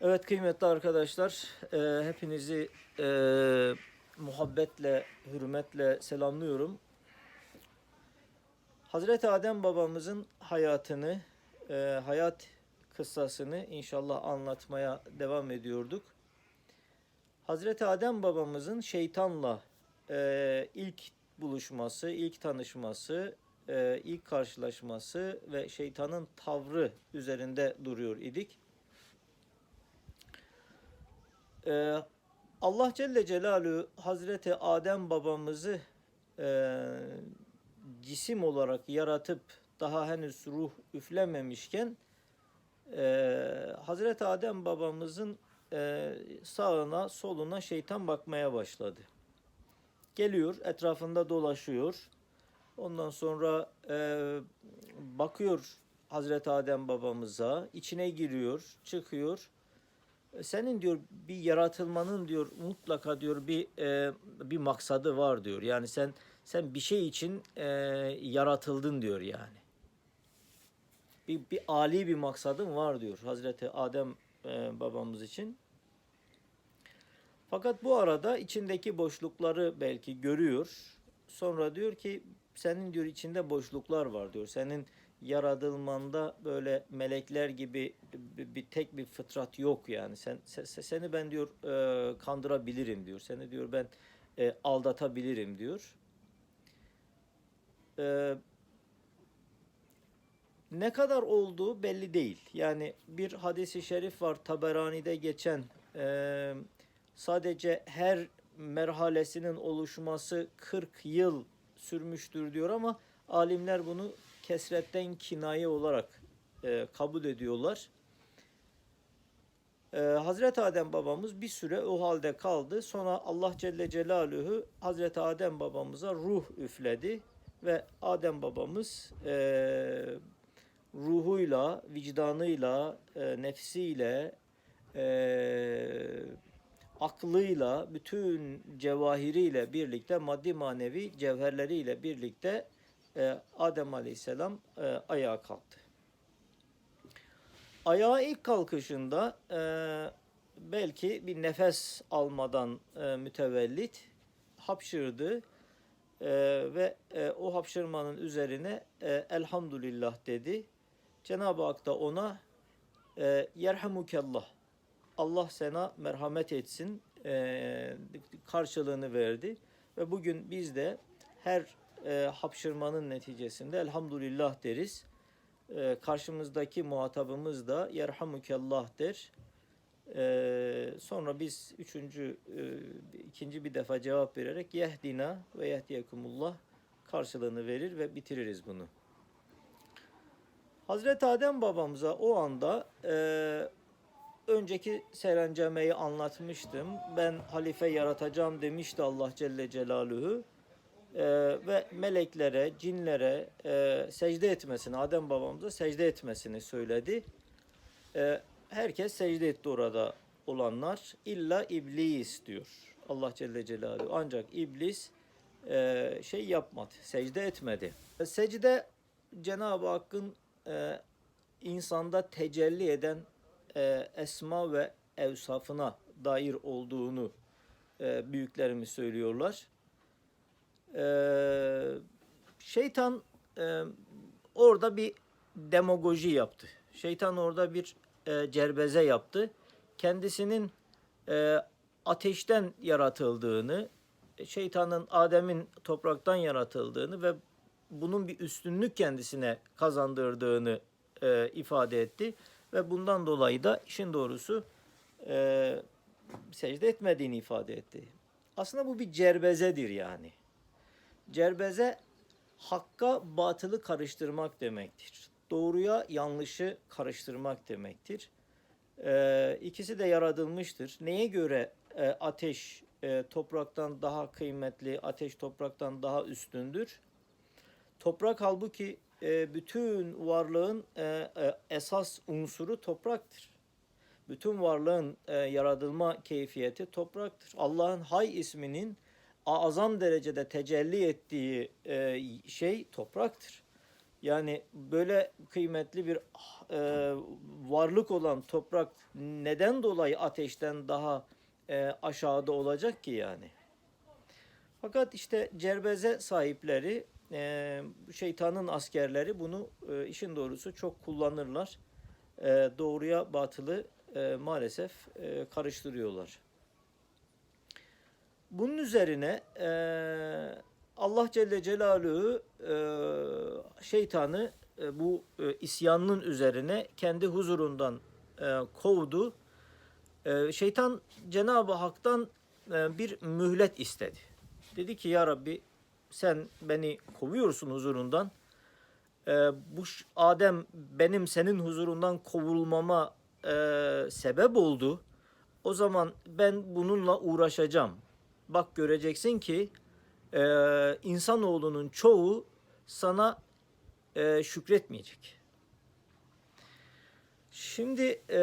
Evet kıymetli arkadaşlar, e, hepinizi e, muhabbetle, hürmetle selamlıyorum. Hazreti Adem babamızın hayatını, e, hayat kıssasını inşallah anlatmaya devam ediyorduk. Hazreti Adem babamızın şeytanla e, ilk buluşması, ilk tanışması, e, ilk karşılaşması ve şeytanın tavrı üzerinde duruyor idik. Ee, Allah Celle Celaluhu Hazreti Adem babamızı e, cisim olarak yaratıp daha henüz ruh üflememişken e, Hazreti Adem babamızın e, sağına soluna şeytan bakmaya başladı. Geliyor etrafında dolaşıyor. Ondan sonra e, bakıyor Hazreti Adem babamıza içine giriyor çıkıyor senin diyor bir yaratılmanın diyor mutlaka diyor bir e, bir maksadı var diyor. Yani sen sen bir şey için e, yaratıldın diyor yani. Bir, bir ali bir maksadın var diyor Hazreti Adem e, babamız için. Fakat bu arada içindeki boşlukları belki görüyor. Sonra diyor ki senin diyor içinde boşluklar var diyor. Senin yaratılmanda böyle melekler gibi bir, bir tek bir fıtrat yok yani. Sen se- seni ben diyor e, kandırabilirim diyor. Seni diyor ben e, aldatabilirim diyor. E, ne kadar olduğu belli değil. Yani bir hadisi şerif var Taberani'de geçen e, sadece her merhalesinin oluşması 40 yıl sürmüştür diyor ama alimler bunu kesretten kinaye olarak e, kabul ediyorlar. E, Hazreti Adem babamız bir süre o halde kaldı. Sonra Allah Celle Celaluhu Hazreti Adem babamıza ruh üfledi ve Adem babamız e, ruhuyla, vicdanıyla, e, nefsiyle, e, aklıyla, bütün cevahiriyle birlikte, maddi manevi cevherleriyle birlikte e, Adem Aleyhisselam e, ayağa kalktı. Ayağa ilk kalkışında e, belki bir nefes almadan e, mütevellit hapşırdı ve o hapşırmanın üzerine elhamdülillah dedi. Cenab-ı Hak da ona e, yerhamukallah Allah sana merhamet etsin karşılığını verdi ve bugün biz de her e, hapşırmanın neticesinde elhamdülillah deriz. E, karşımızdaki muhatabımız da yerhamukallah der. E, sonra biz üçüncü, e, ikinci bir defa cevap vererek yehdina ve yehdiyekumullah karşılığını verir ve bitiririz bunu. Hazreti Adem babamıza o anda e, önceki serencemeyi anlatmıştım. Ben halife yaratacağım demişti Allah Celle Celaluhu. Ee, ve meleklere, cinlere e, secde etmesini, Adem babamıza secde etmesini söyledi. Ee, herkes secde etti orada olanlar. İlla iblis diyor Allah Celle Celaluhu. Ancak iblis e, şey yapmadı, secde etmedi. E, secde Cenab-ı Hakk'ın e, insanda tecelli eden e, esma ve evsafına dair olduğunu e, büyüklerimiz söylüyorlar. Ee, şeytan e, orada bir demagoji yaptı. Şeytan orada bir e, cerbeze yaptı. Kendisinin e, ateşten yaratıldığını, şeytanın Adem'in topraktan yaratıldığını ve bunun bir üstünlük kendisine kazandırdığını e, ifade etti. Ve bundan dolayı da işin doğrusu e, secde etmediğini ifade etti. Aslında bu bir cerbezedir yani. Cerbeze hakka batılı karıştırmak demektir. Doğruya yanlışı karıştırmak demektir. Ee, ikisi de yaratılmıştır. Neye göre e, ateş e, topraktan daha kıymetli, ateş topraktan daha üstündür? Toprak halbuki e, bütün varlığın e, e, esas unsuru topraktır. Bütün varlığın e, yaratılma keyfiyeti topraktır. Allah'ın Hay isminin azam derecede tecelli ettiği e, şey topraktır. Yani böyle kıymetli bir e, varlık olan toprak neden dolayı ateşten daha e, aşağıda olacak ki yani? Fakat işte cerbeze sahipleri, e, şeytanın askerleri bunu e, işin doğrusu çok kullanırlar. E, doğruya batılı e, maalesef e, karıştırıyorlar. Bunun üzerine e, Allah Celle Celaluhu e, şeytanı e, bu e, isyanının üzerine kendi huzurundan e, kovdu. E, şeytan Cenab-ı Hak'tan e, bir mühlet istedi. Dedi ki ya Rabbi sen beni kovuyorsun huzurundan. E, bu Adem benim senin huzurundan kovulmama e, sebep oldu. O zaman ben bununla uğraşacağım. Bak göreceksin ki e, insanoğlunun çoğu sana e, şükretmeyecek. Şimdi e,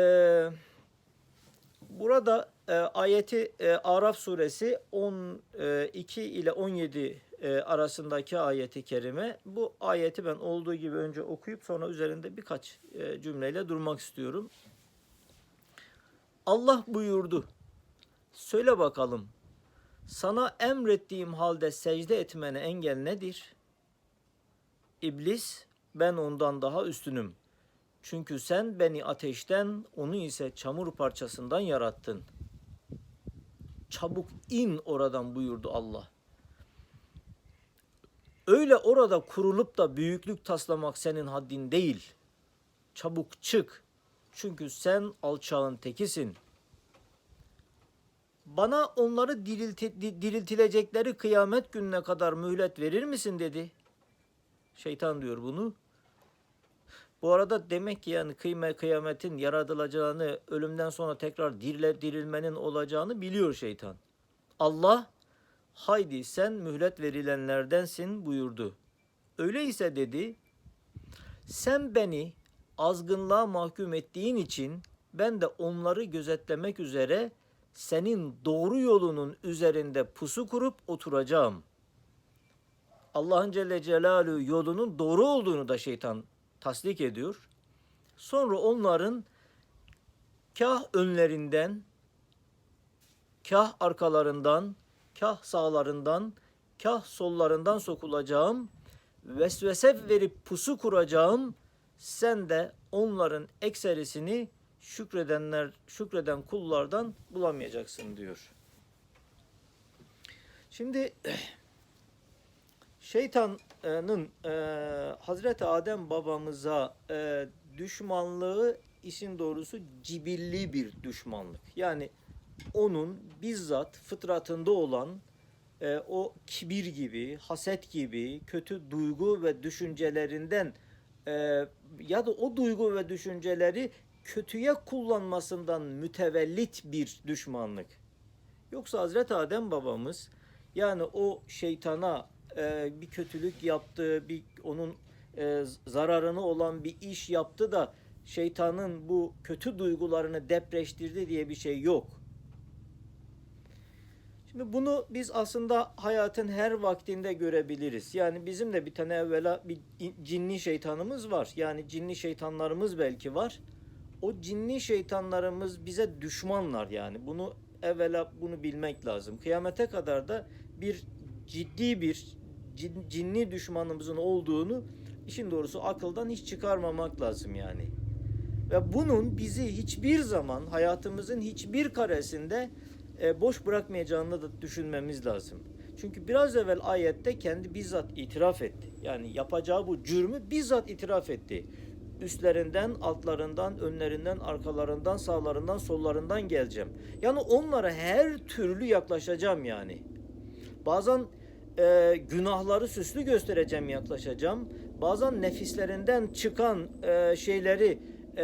burada e, ayeti e, Araf suresi 12 ile 17 e, arasındaki ayeti kerime. Bu ayeti ben olduğu gibi önce okuyup sonra üzerinde birkaç e, cümleyle durmak istiyorum. Allah buyurdu. Söyle bakalım. Sana emrettiğim halde secde etmene engel nedir? İblis, ben ondan daha üstünüm. Çünkü sen beni ateşten, onu ise çamur parçasından yarattın. Çabuk in oradan buyurdu Allah. Öyle orada kurulup da büyüklük taslamak senin haddin değil. Çabuk çık. Çünkü sen alçağın tekisin. Bana onları dirilti- di- diriltilecekleri kıyamet gününe kadar mühlet verir misin dedi. Şeytan diyor bunu. Bu arada demek ki yani kıyme kıyametin yaratılacağını, ölümden sonra tekrar dirile, dirilmenin olacağını biliyor şeytan. Allah haydi sen mühlet verilenlerdensin buyurdu. Öyleyse dedi sen beni azgınlığa mahkum ettiğin için ben de onları gözetlemek üzere senin doğru yolunun üzerinde pusu kurup oturacağım. Allah'ın Celle Celaluhu yolunun doğru olduğunu da şeytan tasdik ediyor. Sonra onların kah önlerinden, kah arkalarından, kah sağlarından, kah sollarından sokulacağım. Vesvese verip pusu kuracağım. Sen de onların ekserisini şükredenler, şükreden kullardan bulamayacaksın diyor. Şimdi şeytanın e, Hazreti Adem babamıza e, düşmanlığı işin doğrusu cibilli bir düşmanlık. Yani onun bizzat fıtratında olan e, o kibir gibi, haset gibi kötü duygu ve düşüncelerinden e, ya da o duygu ve düşünceleri kötüye kullanmasından mütevellit bir düşmanlık. Yoksa Hazreti Adem babamız yani o şeytana e, bir kötülük yaptı, bir onun e, zararını olan bir iş yaptı da şeytanın bu kötü duygularını depreştirdi diye bir şey yok. Şimdi bunu biz aslında hayatın her vaktinde görebiliriz. Yani bizim de bir tane evvela bir cinni şeytanımız var. Yani cinni şeytanlarımız belki var. O cinni şeytanlarımız bize düşmanlar yani. Bunu evvela bunu bilmek lazım. Kıyamete kadar da bir ciddi bir cin- cinni düşmanımızın olduğunu işin doğrusu akıldan hiç çıkarmamak lazım yani. Ve bunun bizi hiçbir zaman hayatımızın hiçbir karesinde e, boş bırakmayacağını da düşünmemiz lazım. Çünkü biraz evvel ayette kendi bizzat itiraf etti. Yani yapacağı bu cürmü bizzat itiraf etti. Üstlerinden, altlarından, önlerinden, arkalarından, sağlarından, sollarından geleceğim. Yani onlara her türlü yaklaşacağım yani. Bazen e, günahları süslü göstereceğim, yaklaşacağım. Bazen nefislerinden çıkan e, şeyleri, e,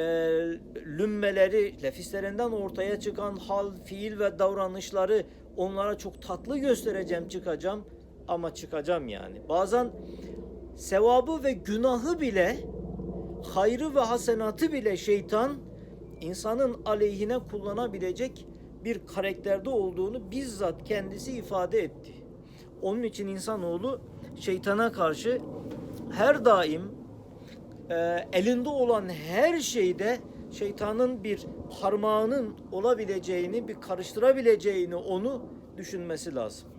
lümmeleri, nefislerinden ortaya çıkan hal, fiil ve davranışları onlara çok tatlı göstereceğim, çıkacağım. Ama çıkacağım yani. Bazen sevabı ve günahı bile, hayrı ve hasenatı bile şeytan insanın aleyhine kullanabilecek bir karakterde olduğunu bizzat kendisi ifade etti. Onun için insanoğlu şeytana karşı her daim e, elinde olan her şeyde şeytanın bir parmağının olabileceğini, bir karıştırabileceğini onu düşünmesi lazım.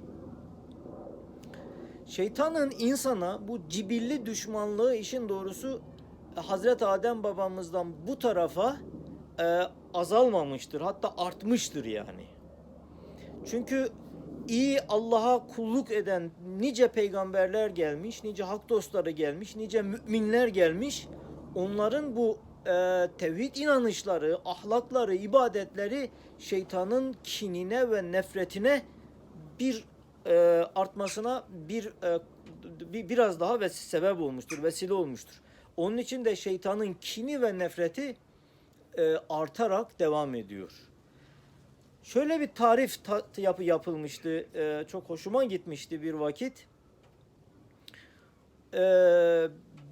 Şeytanın insana bu cibilli düşmanlığı işin doğrusu Hazreti Adem babamızdan bu tarafa e, azalmamıştır. Hatta artmıştır yani. Çünkü iyi Allah'a kulluk eden nice peygamberler gelmiş, nice hak dostları gelmiş, nice müminler gelmiş. Onların bu e, tevhid inanışları, ahlakları, ibadetleri şeytanın kinine ve nefretine bir e, artmasına bir, e, bir biraz daha ve sebep olmuştur, vesile olmuştur. Onun için de şeytanın kini ve nefreti e, artarak devam ediyor. Şöyle bir tarif ta- yapı yapılmıştı. e, çok hoşuma gitmişti bir vakit. E,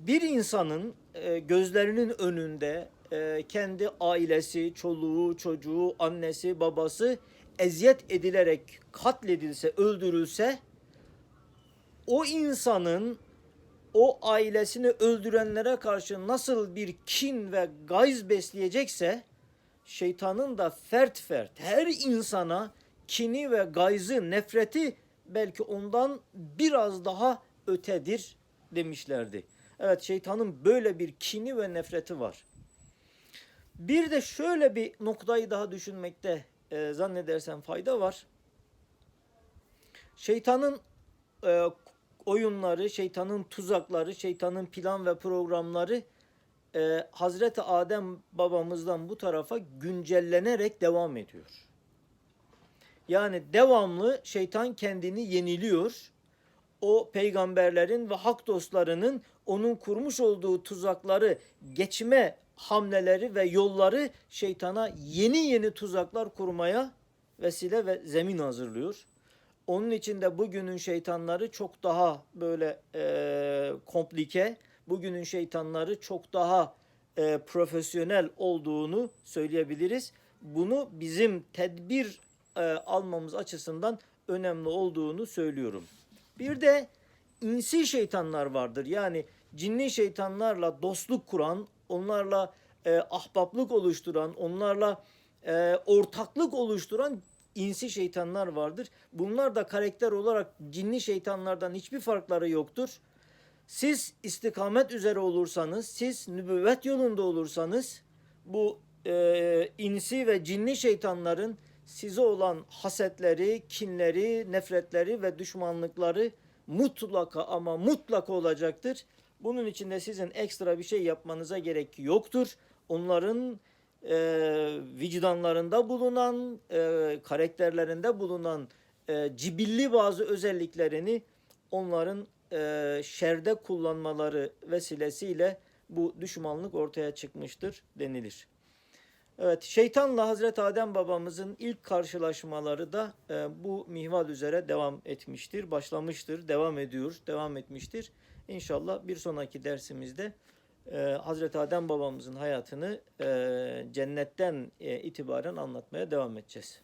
bir insanın e, gözlerinin önünde e, kendi ailesi, çoluğu, çocuğu, annesi, babası eziyet edilerek katledilse, öldürülse o insanın o ailesini öldürenlere karşı nasıl bir kin ve gayz besleyecekse şeytanın da fert fert her insana kini ve gayzı, nefreti belki ondan biraz daha ötedir demişlerdi. Evet şeytanın böyle bir kini ve nefreti var. Bir de şöyle bir noktayı daha düşünmekte e, zannedersem fayda var. Şeytanın e, oyunları, şeytanın tuzakları, şeytanın plan ve programları e, Hazreti Adem babamızdan bu tarafa güncellenerek devam ediyor. Yani devamlı şeytan kendini yeniliyor. O peygamberlerin ve hak dostlarının onun kurmuş olduğu tuzakları geçme hamleleri ve yolları şeytana yeni yeni tuzaklar kurmaya vesile ve zemin hazırlıyor. Onun için de bugünün şeytanları çok daha böyle e, komplike, bugünün şeytanları çok daha e, profesyonel olduğunu söyleyebiliriz. Bunu bizim tedbir e, almamız açısından önemli olduğunu söylüyorum. Bir de insi şeytanlar vardır. Yani cinli şeytanlarla dostluk kuran, onlarla e, ahbaplık oluşturan, onlarla e, ortaklık oluşturan insi şeytanlar vardır. Bunlar da karakter olarak cinli şeytanlardan hiçbir farkları yoktur. Siz istikamet üzere olursanız, siz nübüvvet yolunda olursanız bu e, insi ve cinli şeytanların size olan hasetleri, kinleri, nefretleri ve düşmanlıkları mutlaka ama mutlaka olacaktır. Bunun için de sizin ekstra bir şey yapmanıza gerek yoktur. Onların e, vicdanlarında bulunan, e, karakterlerinde bulunan e, cibilli bazı özelliklerini onların e, şerde kullanmaları vesilesiyle bu düşmanlık ortaya çıkmıştır denilir. Evet, şeytanla Hazreti Adem babamızın ilk karşılaşmaları da e, bu mihval üzere devam etmiştir, başlamıştır, devam ediyor, devam etmiştir. İnşallah bir sonraki dersimizde e, Hazreti Adem babamızın hayatını e, cennetten e, itibaren anlatmaya devam edeceğiz.